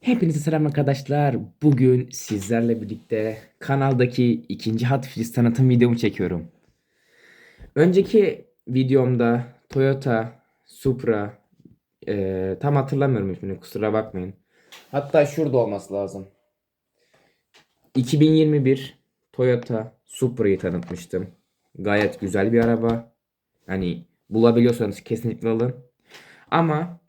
Hepinize selam arkadaşlar. Bugün sizlerle birlikte kanaldaki ikinci Hot Wheels tanıtım videomu çekiyorum. Önceki videomda Toyota Supra eee, tam hatırlamıyorum ismini kusura bakmayın. Hatta şurada olması lazım. 2021 Toyota Supra'yı tanıtmıştım. Gayet güzel bir araba. Hani bulabiliyorsanız kesinlikle alın. Ama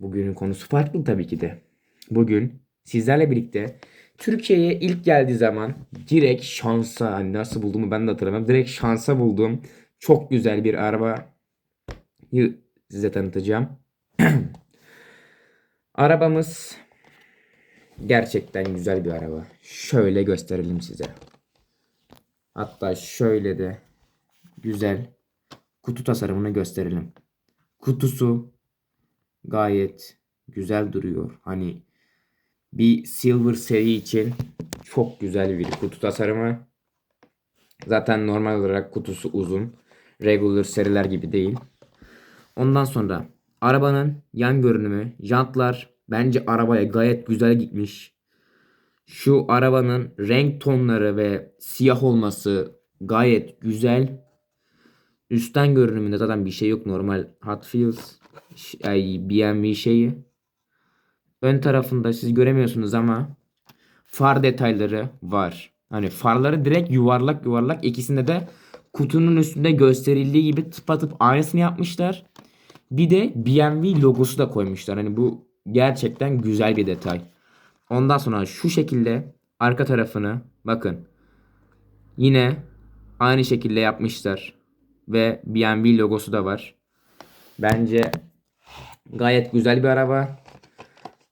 bugünün konusu farklı tabii ki de. Bugün sizlerle birlikte Türkiye'ye ilk geldiği zaman direkt şansa hani nasıl bulduğumu ben de hatırlamam. Direkt şansa bulduğum çok güzel bir arabayı size tanıtacağım. Arabamız gerçekten güzel bir araba. Şöyle gösterelim size. Hatta şöyle de güzel kutu tasarımını gösterelim. Kutusu gayet güzel duruyor. Hani bir silver seri için çok güzel bir kutu tasarımı. Zaten normal olarak kutusu uzun. Regular seriler gibi değil. Ondan sonra arabanın yan görünümü, jantlar bence arabaya gayet güzel gitmiş. Şu arabanın renk tonları ve siyah olması gayet güzel. Üstten görünümünde zaten bir şey yok normal Hot Wheels ş- ay, BMW şeyi. Ön tarafında siz göremiyorsunuz ama far detayları var. Hani farları direkt yuvarlak yuvarlak ikisinde de kutunun üstünde gösterildiği gibi tıpatıp aynısını yapmışlar. Bir de BMW logosu da koymuşlar. Hani bu gerçekten güzel bir detay. Ondan sonra şu şekilde arka tarafını bakın. Yine aynı şekilde yapmışlar. Ve BMW logosu da var. Bence gayet güzel bir araba.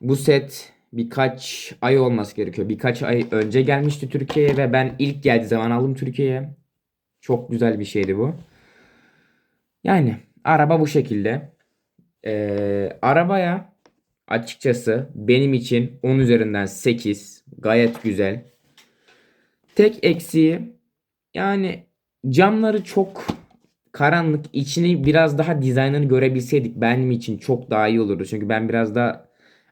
Bu set birkaç ay olması gerekiyor. Birkaç ay önce gelmişti Türkiye'ye ve ben ilk geldiği zaman aldım Türkiye'ye. Çok güzel bir şeydi bu. Yani araba bu şekilde. Ee, arabaya açıkçası benim için 10 üzerinden 8. Gayet güzel. Tek eksiği yani camları çok karanlık. İçini biraz daha dizaynını görebilseydik benim için çok daha iyi olurdu. Çünkü ben biraz daha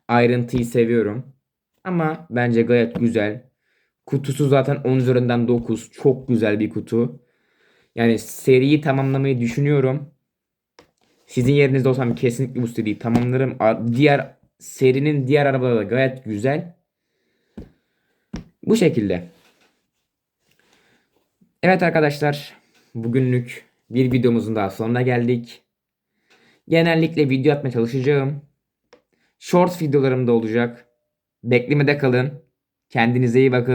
ayrıntıyı seviyorum. Ama bence gayet güzel. Kutusu zaten 10 üzerinden 9. Çok güzel bir kutu. Yani seriyi tamamlamayı düşünüyorum. Sizin yerinizde olsam kesinlikle bu seriyi tamamlarım. Diğer serinin diğer arabaları da gayet güzel. Bu şekilde. Evet arkadaşlar. Bugünlük bir videomuzun daha sonuna geldik. Genellikle video atmaya çalışacağım. Short videolarım da olacak. Beklemede kalın. Kendinize iyi bakın.